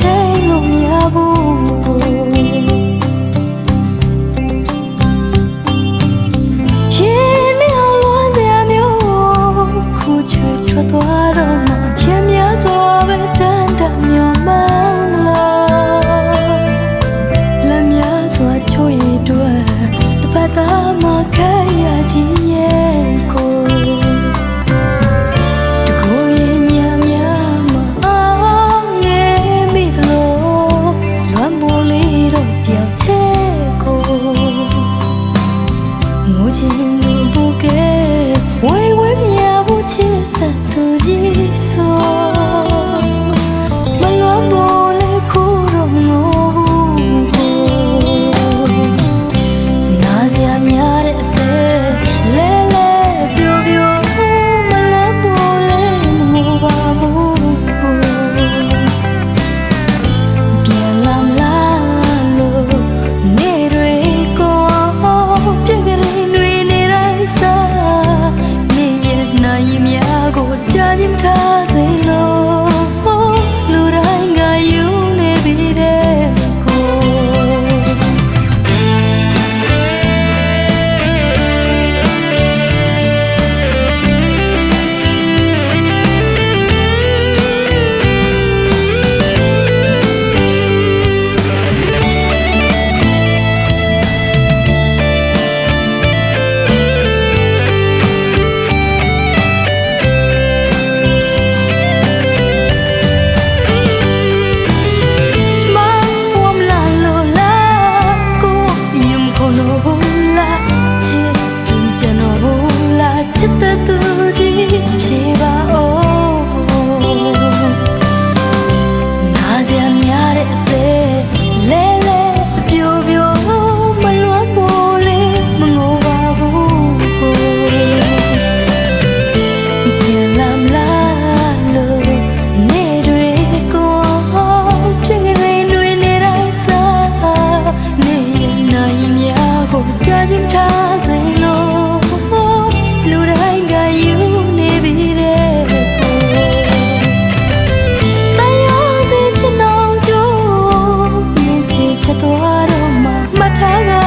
ထိုင်လို့မရဘူးကိုရှင်မအောင်လွန်စရာမျိုးခုချွေထွက်သွားတော့မှချင်များစွာပဲတန်တမျောမှန်းလို့လက်များစွာချို့ရည်တွဲတပတ်သားမှခံရခြင်း 心 tagal